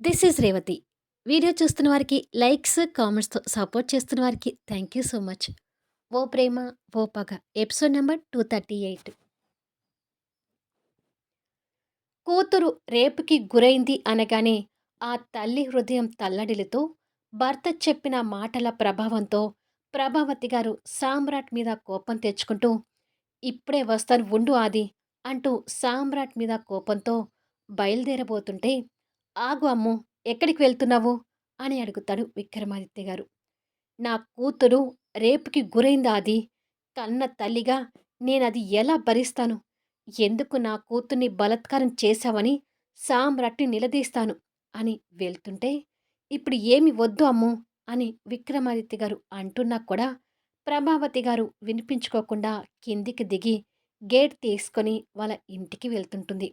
This is Revathi. Video చూస్తున్న వారికి likes, కామెంట్స్‌తో support చేస్తున్న వారికి థ్యాంక్ యూ సో మచ్. ఓ ప్రేమ ఓ పగ ఎపిసోడ్ నంబర్ 238. కూతురు రేపుకి గురైంది అనగానే ఆ తల్లి హృదయం తల్లడిలతో భర్త చెప్పిన మాటల ప్రభావంతో ప్రభావతి గారు సామ్రాట్ మీద కోపం తెచ్చుకుంటూ ఇప్పుడే వస్తాను ఉండు ఆది అంటూ సామ్రాట్ మీద కోపంతో బయలుదేరబోతుంటే ఆగు అమ్ము ఎక్కడికి వెళ్తున్నావు? అని అడుగుతాడు విక్రమాదిత్య గారు. నా కూతురు రేపుకి గురైందా అది? కన్న తల్లిగా నేనది ఎలా భరిస్తాను? ఎందుకు నా కూతుర్ని బలత్కారం చేశావని సామ్రట్టి నిలదీస్తాను? అని వెళ్తుంటే ఇప్పుడు ఏమి వద్దు అమ్ము అని విక్రమాదిత్య గారు అంటున్నా కూడా ప్రభావతి గారు వినిపించుకోకుండా కిందికి దిగి గేట్ తీసుకొని వాళ్ళ ఇంటికి వెళ్తుంటుంది.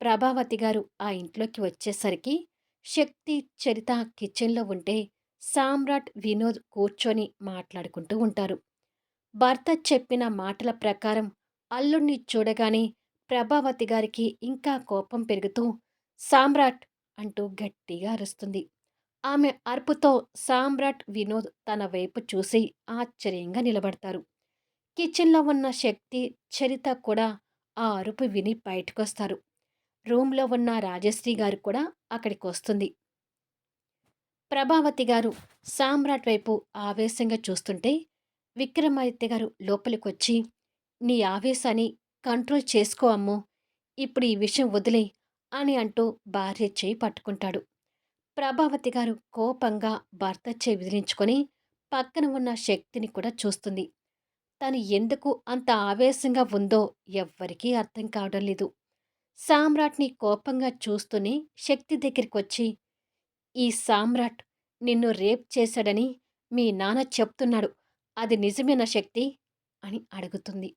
ప్రభావతి గారు ఆ ఇంట్లోకి వచ్చేసరికి శక్తి చరిత కిచెన్లో ఉంటే సామ్రాట్ వినోద్ కూర్చొని మాట్లాడుకుంటూ ఉంటారు. భర్త చెప్పిన మాటల ప్రకారం అల్లుణ్ణి చూడగానే ప్రభావతి గారికి ఇంకా కోపం పెరుగుతూ సామ్రాట్ అంటూ గట్టిగా అరుస్తుంది. ఆమె అరుపుతో సామ్రాట్ వినోద్ తన వైపు చూసి ఆశ్చర్యంగా నిలబడతారు. కిచెన్లో ఉన్న శక్తి చరిత కూడా ఆ అరుపు విని బయటకొస్తారు. రూమ్లో ఉన్న రాజశ్రీ గారు కూడా అక్కడికి వస్తుంది ప్రభావతి గారు సామ్రాట్ వైపు ఆవేశంగా చూస్తుంటే విక్రమాదిత్య గారు లోపలికొచ్చి నీ ఆవేశాన్ని కంట్రోల్ చేసుకో అమ్మో ఇప్పుడు ఈ విషయం వదిలే అని అంటూ భార్య చేయి పట్టుకుంటాడు. ప్రభావతి గారు కోపంగా భర్త చేయి విదిలించుకొని పక్కన ఉన్న శక్తిని కూడా చూస్తుంది. తను ఎందుకు అంత ఆవేశంగా ఉందో ఎవ్వరికీ అర్థం కావడం లేదు. సామ్రాట్ని కోపంగా చూస్తూనే శక్తి దగ్గరికి వచ్చి ఈ సామ్రాట్ నిన్ను రేప్ చేశాడని మీ నాన్న చెప్తున్నాడు. అది నిజమైన శక్తి అని అడుగుతుంది.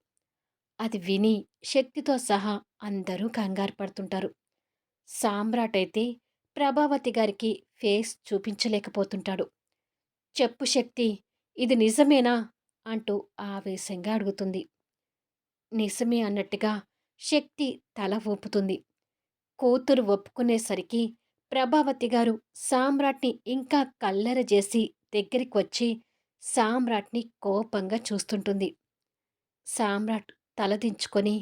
అది విని శక్తితో సహా అందరూ కంగారు పడుతుంటారు. సామ్రాట్ అయితే ప్రభావతి గారికి ఫేస్ చూపించలేకపోతుంటాడు. చెప్పు శక్తి ఇది నిజమేనా అంటూ ఆవేశంగా అడుగుతుంది. నిజమే అన్నట్టుగా శక్తి తల ఊపుతుంది. కూతురు ఒప్పుకునేసరికి ప్రభావతి గారు సామ్రాట్ని ఇంకా కల్లెరజేసి దగ్గరికి వచ్చి సామ్రాట్ని కోపంగా చూస్తుంటుంది. సామ్రాట్ తలదించుకొని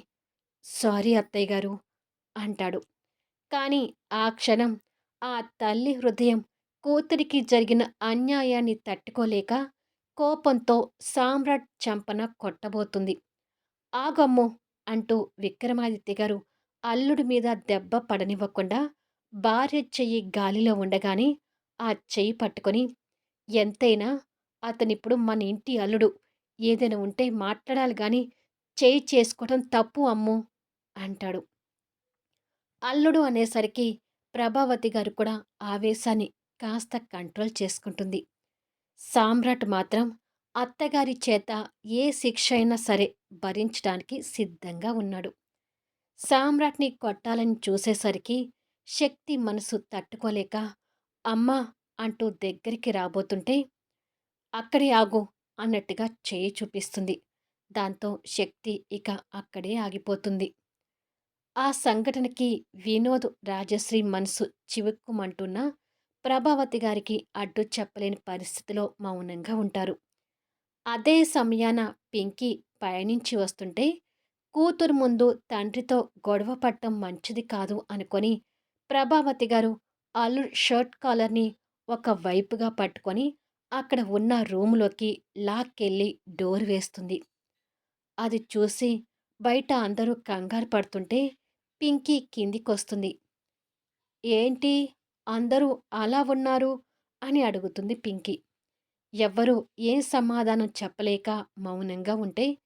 సారీ అత్తయ్య గారు అంటాడు. కానీ ఆ క్షణం ఆ తల్లి హృదయం కూతురికి జరిగిన అన్యాయాన్ని తట్టుకోలేక కోపంతో సామ్రాట్ చంపన కొట్టబోతుంది. ఆగమ్మో అంటూ విక్రమాదిత్య గారు అల్లుడి మీద దెబ్బ పడనివ్వకుండా భార్య చెయ్యి గాలిలో ఉండగానే ఆ చెయ్యి పట్టుకొని ఎంతైనా అతనిప్పుడు మన ఇంటి అల్లుడు. ఏదైనా ఉంటే మాట్లాడాలి కానీ చేయి చేసుకోవడం తప్పు అమ్ము అంటాడు. అల్లుడు అనేసరికి ప్రభావతి గారు కూడా ఆవేశాన్ని కాస్త కంట్రోల్ చేసుకుంటుంది. సామ్రాట్ మాత్రం అత్తగారి చేత ఏ శిక్ష అయినా సరే భరించడానికి సిద్ధంగా ఉన్నాడు. సామ్రాట్ని కొట్టాలని చూసేసరికి శక్తి మనసు తట్టుకోలేక అమ్మా అంటూ దగ్గరికి రాబోతుంటే అక్కడే ఆగు అన్నట్టుగా చేయి చూపిస్తుంది. దాంతో శక్తి ఇక అక్కడే ఆగిపోతుంది. ఆ సంఘటనకి వినోద్ రాజశ్రీ మనసు చివుక్కుమంటున్న ప్రభావతి గారికి అడ్డు చెప్పలేని పరిస్థితిలో మౌనంగా ఉంటారు. అదే సమయాన పింకీ పయనించి వస్తుంటే కూతురు ముందు తండ్రితో గొడవ పడటం మంచిది కాదు అనుకొని ప్రభావతి గారు అల్లు షర్ట్ కాలర్ని ఒక వైపుగా పట్టుకొని అక్కడ ఉన్న రూములోకి లాక్కెళ్ళి డోర్ వేస్తుంది. అది చూసి బయట అందరూ కంగారు పడుతుంటే పింకీ కిందికొస్తుంది. ఏంటి? అందరూ అలా ఉన్నారు? అని అడుగుతుంది పింకీ. ఎవ్వరూ ఏం సమాధానం చెప్పలేక మౌనంగా ఉంటే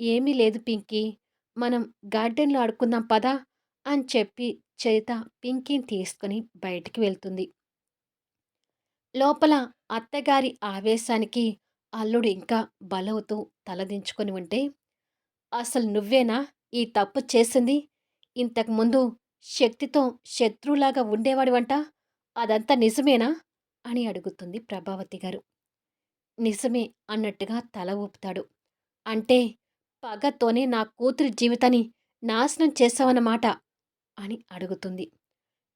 ఏమీ లేదు పింకీ మనం గార్డెన్లో ఆడుకుందాం పదా అని చెప్పి చేత పింకీని తీసుకుని బయటికి వెళ్తుంది. లోపల అత్తగారి ఆవేశానికి అల్లుడు ఇంకా బలవుతూ తలదించుకొని ఉంటే అసలు నువ్వేనా ఈ తప్పు చేసింది? ఇంతకుముందు శక్తితో శత్రువులాగా ఉండేవాడివంట అదంతా నిజమేనా? అని అడుగుతుంది ప్రభావతి గారు. నిజమే అన్నట్టుగా తల ఊపుతాడు అంటే పగతోనే నా కూతురి జీవితాన్ని నాశనం చేశావన్నమాట అని అడుగుతుంది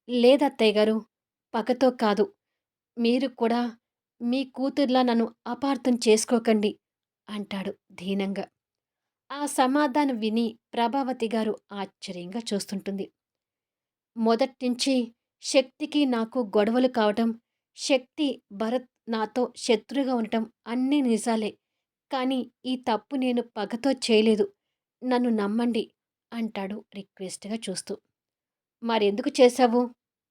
లేదత్తయ్య గారు పగతో కాదు. మీరు కూడా మీ కూతుర్లా నన్ను అపార్థం చేసుకోకండి అంటాడు దీనంగా. ఆ సమాధానం విని ప్రభావతి గారు ఆశ్చర్యంగా చూస్తుంటుంది. మొదట్నుంచి శక్తికి నాకు గొడవలు కావటం, శక్తి భరత్ నాతో శత్రువుగా ఉండటం అన్నీ నిజాలే. కానీ ఈ తప్పు నేను పగతో చేయలేదు. నన్ను నమ్మండి అంటాడు రిక్వెస్ట్‌గా చూస్తూ. మరెందుకు చేశావు?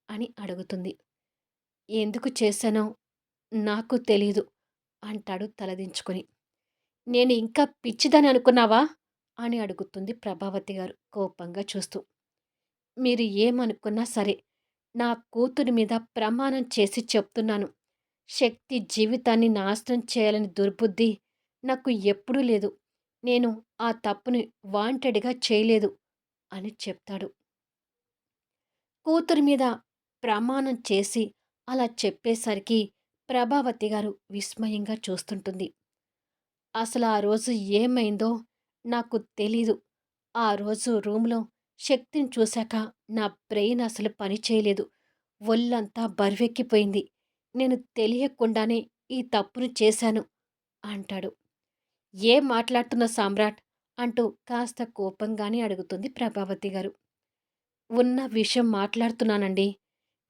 అని అడుగుతుంది. ఎందుకు చేశానో నాకు తెలీదు అంటాడు తలదించుకొని. నేను ఇంకా పిచ్చిదని అనుకున్నావా? అని అడుగుతుంది ప్రభావతి గారు కోపంగా చూస్తూ. మీరు ఏమనుకున్నా సరే, నా కూతురి మీద ప్రమాణం చేసి చెప్తున్నాను. శక్తి జీవితాన్ని నాశనం చేయాలని దుర్బుద్ధి నాకు ఎప్పుడూ లేదు. నేను ఆ తప్పుని వాంటెడ్‌గా చేయలేదు అని చెప్తాడు. కూతురి మీద ప్రమాణం చేసి అలా చెప్పేసరికి ప్రభావతి గారు విస్మయంగా చూస్తుంటుంది. అసలు ఆ రోజు ఏమైందో నాకు తెలీదు. ఆ రోజు రూమ్‌లో శక్తిని చూశాక నా బ్రెయిన్ అసలు పని చేయలేదు. ఒళ్ళంతా బరువెక్కిపోయింది. నేను తెలియకుండానే ఈ తప్పును చేశాను అంటాడు. ఏం మాట్లాడుతున్న సామ్రాట్ అంటూ కాస్త కోపంగానే అడుగుతుంది ప్రభావతి గారు. ఉన్న విషయం మాట్లాడుతున్నానండి.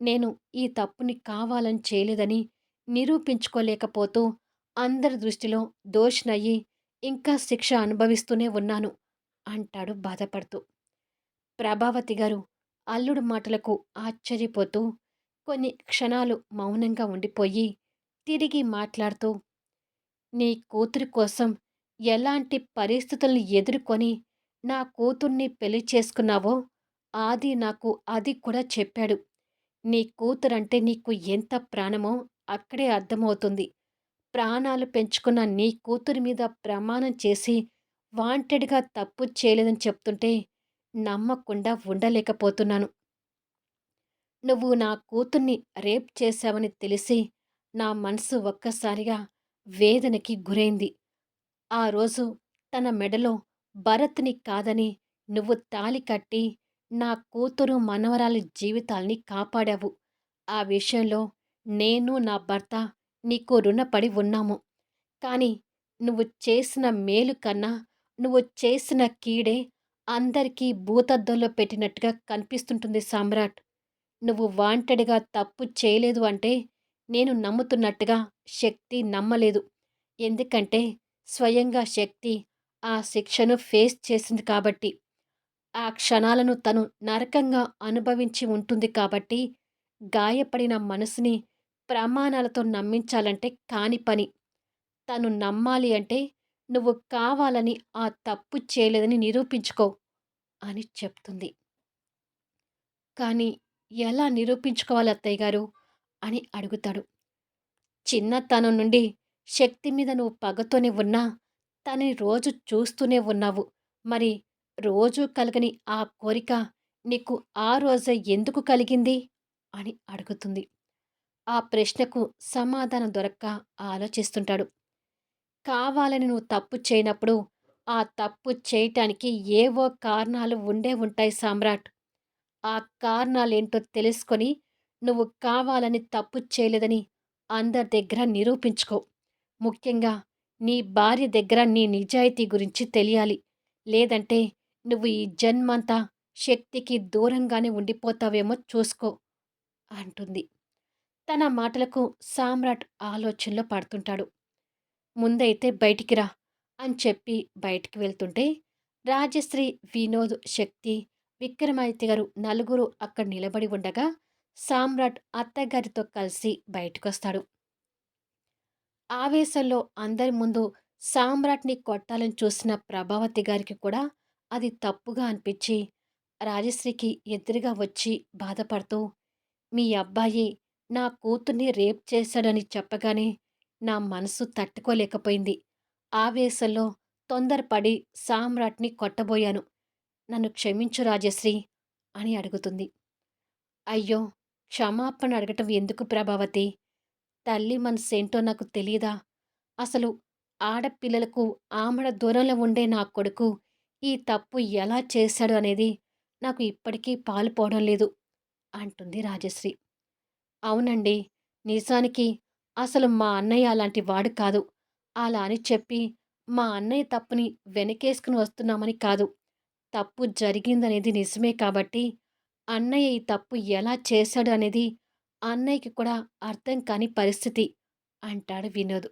నేను ఈ తప్పుని కావాలని చేయలేదని నిరూపించుకోలేకపోతూ అందరి దృష్టిలో దోషినయ్యి ఇంకా శిక్ష అనుభవిస్తూనే ఉన్నాను అంటాడు బాధపడుతూ. ప్రభావతి గారు అల్లుడు మాటలకు ఆశ్చర్యపోతూ కొన్ని క్షణాలు మౌనంగా ఉండిపోయి తిరిగి మాట్లాడుతూ నీ కూతురి కోసం ఎలాంటి పరిస్థితులను ఎదుర్కొని నా కూతుర్ని పెళ్ళి చేసుకున్నావో ఆది నాకు అది కూడా చెప్పాడు. నీ కూతురంటే నీకు ఎంత ప్రాణమో అక్కడే అర్థమవుతుంది. ప్రాణాలు పెంచుకున్న నీ కూతురి మీద ప్రమాణం చేసి వాంటెడ్గా తప్పు చేయలేదని చెప్తుంటే నమ్మకుండా ఉండలేకపోతున్నాను. నువ్వు నా కూతుర్ని రేప్ చేశావని తెలిసి నా మనసు ఒక్కసారిగా వేదనకి గురైంది. ఆ రోజు తన మెడలో భరత్ని కాదని నువ్వు తాలి కట్టి నా కూతురు మనవరాలి జీవితాల్ని కాపాడావు. ఆ విషయంలో నేను నా భర్త నీకు రుణపడి ఉన్నాము. కానీ నువ్వు చేసిన మేలు కన్నా నువ్వు చేసిన కీడే అందరికీ భూతద్దంలో పెట్టినట్టుగా కనిపిస్తుంటుంది సామ్రాట్. నువ్వు వాంటెడ్‌గా తప్పు చేయలేదు అంటే, నేను నమ్ముతున్నట్టుగా శక్తి నమ్మలేదు. ఎందుకంటే, స్వయంగా శక్తి ఆ శిక్షను ఫేస్ చేసింది కాబట్టి. ఆ క్షణాలను తను నరకంగా అనుభవించి ఉంటుంది కాబట్టి, గాయపడిన మనసుని ప్రమాణాలతో నమ్మించాలంటే కాని పని. తను నమ్మాలి అంటే, నువ్వు కావాలని ఆ తప్పు చేయలేదని నిరూపించుకో అని చెప్తుంది. కానీ ఎలా నిరూపించుకోవాలి అత్తయ్య గారు? అని అడుగుతాడు. చిన్నతనం నుండి శక్తి మీద నువ్వు పగతోనే ఉన్నా తనని రోజు చూస్తూనే ఉన్నావు. మరి రోజు కలగని ఆ కోరిక నీకు ఆ రోజే ఎందుకు కలిగింది? అని అడుగుతుంది. ఆ ప్రశ్నకు సమాధానం దొరక్క ఆలోచిస్తుంటాడు. కావాలని నువ్వు తప్పు చేయనప్పుడు ఆ తప్పు చేయటానికి ఏవో కారణాలు ఉండే ఉంటాయి సామ్రాట్. ఆ కారణాలేంటో తెలుసుకొని నువ్వు కావాలని తప్పు చేయలేదని అందరి దగ్గర నిరూపించుకో. ముఖ్యంగా నీ భార్య దగ్గర నీ నిజాయితీ గురించి తెలియాలి. లేదంటే నువ్వు ఈ జన్మంతా శక్తికి దూరంగానే ఉండిపోతావేమో చూసుకో అంటుంది. తన మాటలకు సామ్రాట్ ఆలోచనలో పడుతుంటాడు. ముందైతే బయటికి రా అని చెప్పి బయటికి వెళ్తుంటే రాజశ్రీ వినోద్ శక్తి విక్రమాదిత్య గారు నలుగురు అక్కడ నిలబడి ఉండగా సామ్రాట్ అత్తగారితో కలిసి బయటకొస్తాడు. ఆవేశంలో అందరి ముందు సామ్రాట్ని కొట్టాలని చూసిన ప్రభావతి గారికి కూడా అది తప్పుగా అనిపించి రాజశ్రీకి ఎదురుగా వచ్చి బాధపడుతూ మీ అబ్బాయి నా కూతుర్ని రేప్ చేశాడని చెప్పగానే నా మనసు తట్టుకోలేకపోయింది. ఆవేశంలో తొందరపడి సామ్రాట్ని కొట్టబోయాను. నన్ను క్షమించు రాజశ్రీ అని అడుగుతుంది అయ్యో క్షమాపణ అడగటం ఎందుకు ప్రభావతి తల్లి మనసేంటో నాకు తెలియదా అసలు ఆడపిల్లలకు ఆమడ దూరంలో ఉండే నా కొడుకు ఈ తప్పు ఎలా చేశాడు అనేది నాకు ఇప్పటికీ పాలుపోవడం లేదు అంటుంది రాజశ్రీ అవునండి. నిజానికి అసలు మా అన్నయ్య అలాంటి వాడు కాదు. అలా అని చెప్పి మా అన్నయ్య తప్పుని వెనకేసుకుని వస్తున్నామని కాదు. తప్పు జరిగిందనేది నిజమే కాబట్టి, అన్నయ్య ఈ తప్పు ఎలా చేశాడు అనేది అన్నయ్యకి కూడా అర్థం కాని పరిస్థితి అంటాడు వినోద్.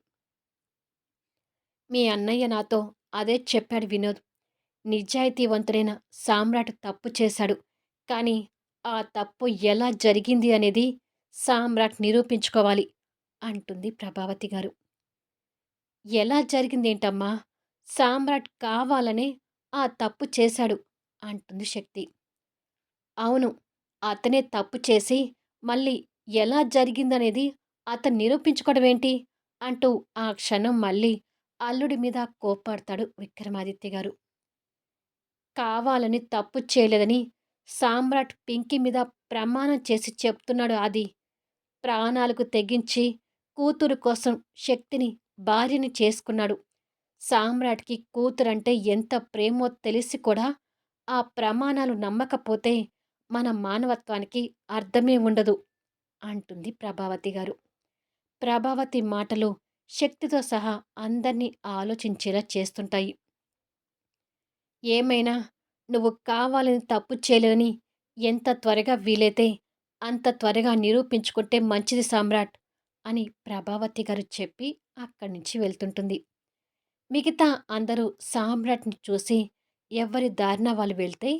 మీ అన్నయ్య నాతో అదే చెప్పాడు వినోద్. నిజాయితీవంతుడైన సామ్రాట్ తప్పు చేశాడు. కానీ ఆ తప్పు ఎలా జరిగింది అనేది సామ్రాట్ నిరూపించుకోవాలి అంటుంది ప్రభావతి గారు. ఎలా జరిగిందేంటమ్మా? సామ్రాట్ కావాలనే ఆ తప్పు చేశాడు అంటుంది శక్తి. అవును. అతనే తప్పు చేసి మళ్ళీ ఎలా జరిగిందనేది అతను నిరూపించుకోవడం ఏంటి అంటూ ఆ క్షణం మళ్ళీ అల్లుడి మీద కోప్పడతాడు విక్రమాదిత్య గారు. కావాలని తప్పు చేయలేదని సామ్రాట్ పింకీ మీద ప్రమాణం చేసి చెప్తున్నాడు ఆది. ప్రాణాలకు తెగించి కూతురు కోసం శక్తిని భార్యని చేసుకున్నాడు. సామ్రాట్‌కి కూతురంటే ఎంత ప్రేమో తెలిసి కూడా ఆ ప్రమాణాలు నమ్మకపోతే మన మానవత్వానికి అర్థమే ఉండదు అంటుంది ప్రభావతి గారు. ప్రభావతి మాటలు శక్తితో సహా అందర్నీ ఆలోచించేలా చేస్తుంటాయి. ఏమైనా నువ్వు కావాలని తప్పు చేయలేని ఎంత త్వరగా వీలైతే అంత త్వరగా నిరూపించుకుంటే మంచిది సామ్రాట్ అని ప్రభావతి గారు చెప్పి అక్కడి నుంచి వెళ్తుంటుంది. మిగతా అందరూ సామ్రాట్‌ని చూసి ఎవరి దారిన వాళ్ళు వెళ్తే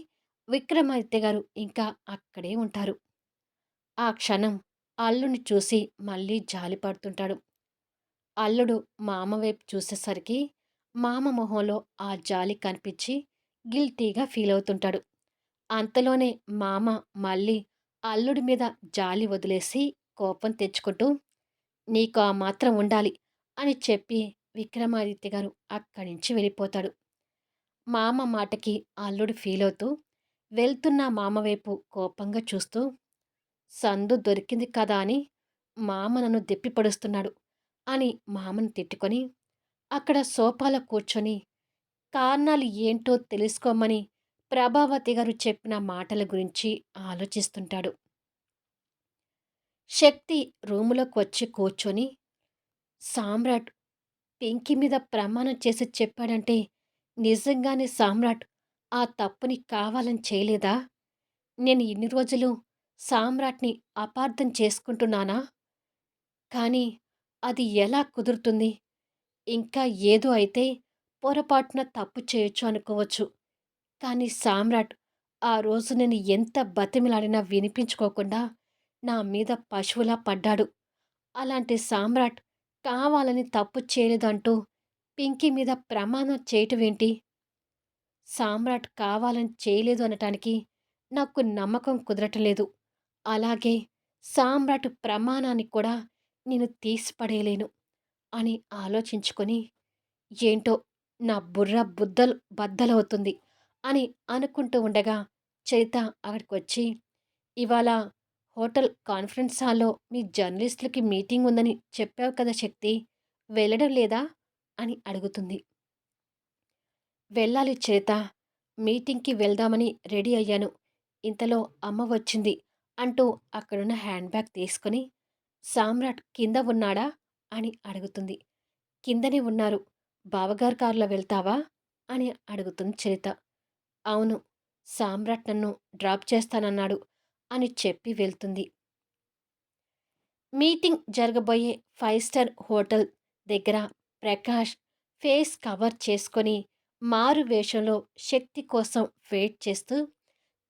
విక్రమాదిత్య గారు ఇంకా అక్కడే ఉంటారు. ఆ క్షణం అల్లుని చూసి మళ్ళీ జాలి పడుతుంటాడు. అల్లుడు మామ వైపు చూసేసరికి మామ మొహంలో ఆ జాలి కనిపించి గిల్టీగా ఫీల్ అవుతుంటాడు. అంతలోనే మామ మళ్ళీ అల్లుడి మీద జాలి వదిలేసి కోపం తెచ్చుకుంటూ నీకు ఆ మాత్రం ఉండాలి అని చెప్పి విక్రమాదిత్య గారు అక్కడి నుంచి వెళ్ళిపోతాడు. మామ మాటకి అల్లుడు ఫీల్ అవుతూ వెళ్తున్న మామ వైపు కోపంగా చూస్తూ సందు దొరికింది కదా అని మామ నన్ను దెప్పిపడుస్తున్నాడు అని మామను తిట్టుకొని అక్కడ సోఫాలో కూర్చొని కారణాలు ఏంటో తెలుసుకోమని ప్రభావతి గారు చెప్పిన మాటల గురించి ఆలోచిస్తుంటాడు. శక్తి రూములోకి వచ్చి కూర్చొని సామ్రాట్ పెంకి మీద ప్రమాణం చేసి చెప్పాడంటే నిజంగానే సామ్రాట్ ఆ తప్పుని కావాలని చేయలేదా? నేను ఇన్ని రోజులు సామ్రాట్‌ని అపార్థం చేసుకుంటున్నానా? కానీ అది ఎలా కుదురుతుంది? ఇంకా ఏదో అయితే పొరపాటున తప్పు చేయొచ్చు అనుకోవచ్చు. కానీ సామ్రాట్ ఆ రోజు నేను ఎంత బతిమిలాడినా వినిపించుకోకుండా నా మీద పశువులా పడ్డాడు. అలాంటి సామ్రాట్ కావాలని తప్పు చేయలేదంటూ పింకీ మీద ప్రమాణం చేయటమేంటి? సామ్రాట్ కావాలని చేయలేదు అనటానికి నాకు నమ్మకం కుదరటం లేదు. అలాగే సామ్రాట్ ప్రమాణాన్ని కూడా నేను తీసిపడేయలేను అని ఆలోచించుకొని ఏంటో నా బుర్ర బుద్దలు బద్దలవుతుంది అని అనుకుంటూ ఉండగా చరిత అక్కడికొచ్చి ఇవాళ హోటల్ కాన్ఫరెన్స్ హాల్లో మీ జర్నలిస్టులకి మీటింగ్ ఉందని చెప్పావు కదా శక్తి. వెళ్ళడం లేదా? అని అడుగుతుంది. వెళ్ళాలి చరిత. మీటింగ్కి వెళ్దామని రెడీ అయ్యాను. ఇంతలో అమ్మ వచ్చింది అంటూ అక్కడున్న హ్యాండ్ బ్యాగ్ తీసుకొని సామ్రాట్ కింద ఉన్నాడా? అని అడుగుతుంది. కిందనే ఉన్నారు. బావగారు కారులో వెళ్తావా? అని అడుగుతుంది చరిత. అవును. సామ్రాట్ నన్ను డ్రాప్ చేస్తానన్నాడు. అని చెప్పి వెళ్తుంది. మీటింగ్ జరగబోయే ఫైవ్ స్టార్ హోటల్ దగ్గర ప్రకాష్ ఫేస్ కవర్ చేసుకొని మారు వేషంలో శక్తి కోసం వెయిట్ చేస్తూ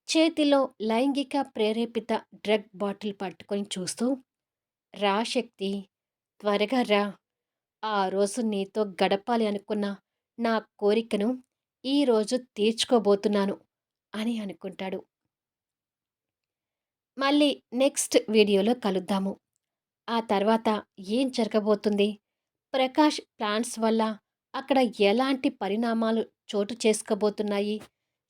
చేతిలో లైంగిక ప్రేరేపిత డ్రగ్ బాటిల్ పట్టుకొని చూస్తూ రా శక్తి త్వరగా రా. ఆ రోజు నీతో గడపాలి అనుకున్న నా కోరికను ఈరోజు తీర్చుకోబోతున్నాను అని అనుకుంటాడు. మళ్ళీ నెక్స్ట్ వీడియోలో కలుద్దాము. ఆ తర్వాత ఏం జరగబోతుంది? ప్రకాష్ ప్లాన్స్ వల్ల అక్కడ ఎలాంటి పరిణామాలు చోటు చేసుకోబోతున్నాయి?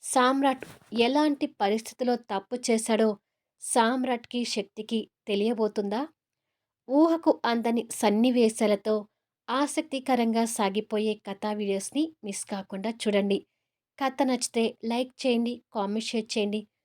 సామ్రాట్ ఎలాంటి పరిస్థితిలో తప్పు చేశాడో సామ్రాట్కి శక్తికి తెలియబోతుందా? ఊహకు అందని సన్నివేశాలతో ఆసక్తికరంగా సాగిపోయే కథా వీడియోస్ని మిస్ కాకుండా చూడండి. కథ నచ్చితే లైక్ చేయండి కామెంట్ షేర్ చేయండి.